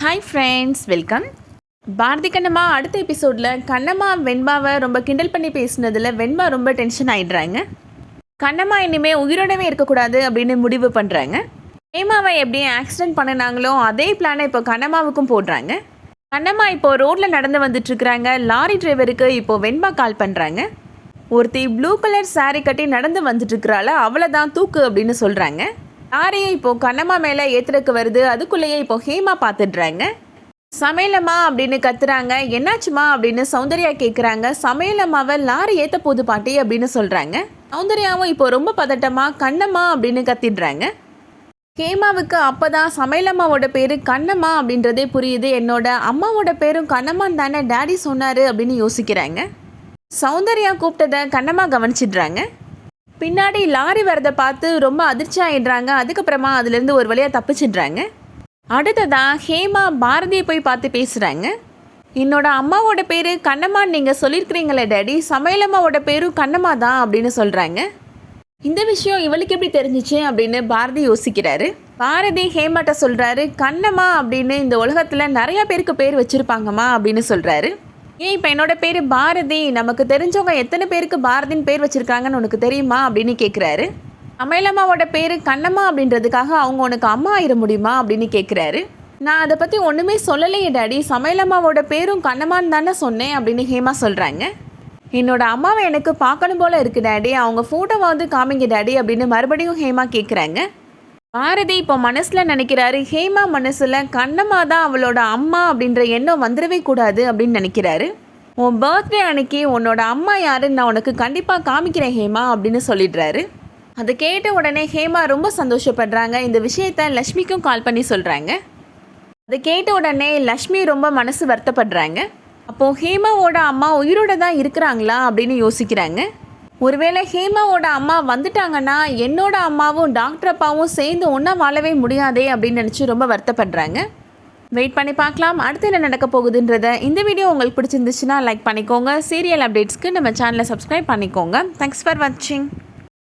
Hi friends welcome Bharathi Kannamma அடுத்த எபிசோடில் கண்ணம்மா வெண்பாவை ரொம்ப கிண்டல் பண்ணி பேசினதில் வெண்பா ரொம்ப டென்ஷன் ஆகிடுறாங்க கண்ணம்மா இனிமேல் உயிரோடவே இருக்கக்கூடாது அப்படின்னு முடிவு பண்ணுறாங்க ஹேமாவை எப்படி ஆக்சிடென்ட் பண்ணினாங்களோ அதே பிளானை இப்போ கண்ணம்மாவுக்கும் போடுறாங்க. கண்ணம்மா இப்போ ரோட்டில் நடந்து வந்துட்டுருக்குறாங்க லாரி டிரைவருக்கு இப்போ வெண்பா கால் பண்ணுறாங்க ஒருத்தி ப்ளூ கலர் saree கட்டி நடந்து வந்துட்டு இருக்கிறாள் அவளை தான் தூக்கு அப்படின்னு சொல்கிறாங்க லாரியை இப்போ கண்ணம்மா மேலே ஏத்துறதுக்கு வருது. அதுக்குள்ளேயே இப்போ ஹேமா பார்த்துடுறாங்க சமையலம்மா அப்படின்னு கத்துறாங்க. என்னாச்சுமா அப்படின்னு சௌந்தர்யா கேட்குறாங்க சமையலம்மாவை லாரி ஏத்த போது பாட்டி அப்படின்னு சொல்கிறாங்க சௌந்தர்யாவும் இப்போ ரொம்ப பதட்டமா கண்ணம்மா அப்படின்னு கத்திடுறாங்க. ஹேமாவுக்கு அப்பதான் சமையலம்மாவோட பேரு கண்ணம்மா அப்படின்றதே புரியுது. என்னோட அம்மாவோட பேரும் கண்ணம்மான் தானே டேடி சொன்னாரு அப்படின்னு யோசிக்கிறாங்க. சௌந்தர்யா கூப்பிட்டதை கண்ணம்மா கவனிச்சிடுறாங்க. பின்னாடி லாரி வரதை பார்த்து ரொம்ப அதிர்ச்சி ஆயிடுறாங்க. அதுக்கப்புறமா அதுலேருந்து ஒரு வழியாக தப்பிச்சிடுறாங்க. அடுத்ததான் ஹேமா பாரதியை போய் பார்த்து பேசுகிறாங்க என்னோட அம்மாவோட பேர் கண்ணம்மான்னு நீங்கள் சொல்லியிருக்கிறீங்களே டேடி. சமையலம்மாவோட பேரும் கண்ணம்மா தான் அப்படின்னு சொல்கிறாங்க இந்த விஷயம் இவளுக்கு எப்படி தெரிஞ்சிச்சு அப்படின்னு பாரதி யோசிக்கிறாரு. பாரதி ஹேமாட்ட சொல்கிறாரு கண்ணம்மா அப்படின்னு இந்த உலகத்தில் நிறையா பேருக்கு பேர் வச்சுருப்பாங்கம்மா அப்படின்னு சொல்கிறாரு ஏன் இப்போ என்னோட பேர் பாரதி. நமக்கு தெரிஞ்சவங்க எத்தனை பேருக்கு பாரதின்னு பேர் வச்சுருக்காங்கன்னு உனக்கு தெரியுமா அப்படின்னு கேட்குறாரு அமேலம்மாவோட பேர் கண்ணம்மா அப்படின்றதுக்காக அவங்க உனக்கு அம்மா ஆயிட முடியுமா அப்படின்னு கேட்குறாரு நான் அதை பற்றி ஒன்றுமே சொல்லலையே டாடி. சமையலம்மாவோட பேரும் கண்ணம்மான்னு தானே சொன்னேன் அப்படின்னு ஹேமா சொல்கிறாங்க என்னோட அம்மாவை எனக்கு பார்க்கணும் போல் இருக்குது டாடி. அவங்க ஃபோட்டோவாவது காமிங்க டாடி அப்படின்னு மறுபடியும் ஹேமா கேட்குறாங்க பாரதி இப்போ மனசில் நினைக்கிறாரு ஹேமா மனசில் கண்ணம்மா தான் அவளோட அம்மா அப்படின்ற எண்ணம் வந்துடவே கூடாது அப்படின்னு நினைக்கிறாரு. உன் பர்த்டே அன்னைக்கு உன்னோட அம்மா யாருன்னு நான் உனக்கு கண்டிப்பாக காமிக்கிறேன் ஹேமா அப்படின்னு சொல்லிடுறாரு. அதை கேட்ட உடனே ஹேமா ரொம்ப சந்தோஷப்படுறாங்க. இந்த விஷயத்த லக்ஷ்மிக்கும் கால் பண்ணி சொல்கிறாங்க அதை கேட்ட உடனே லக்ஷ்மி ரொம்ப மனசு வருத்தப்படுறாங்க. அப்போது ஹேமாவோட அம்மா உயிரோட தான் இருக்கிறாங்களா அப்படின்னு யோசிக்கிறாங்க. ஒருவேளை ஹேமாவோட அம்மா வந்துட்டாங்கன்னா என்னோட அம்மாவும் டாக்டர் அப்பாவும் சேர்ந்து ஒன்றா வாழவே முடியாதே அப்படின்னு நினச்சி ரொம்ப வருத்தப்படுறாங்க. வெயிட் பண்ணி பார்க்கலாம். அடுத்து என்ன நடக்க போகுதுன்றத இந்த வீடியோ உங்களுக்கு பிடிச்சிருந்துச்சுன்னா லைக் பண்ணிக்கோங்க. சீரியல் அப்டேட்ஸ்க்கு நம்ம சேனலை சப்ஸ்கிரைப் பண்ணிக்கோங்க. தேங்க்ஸ் ஃபார் வாட்சிங்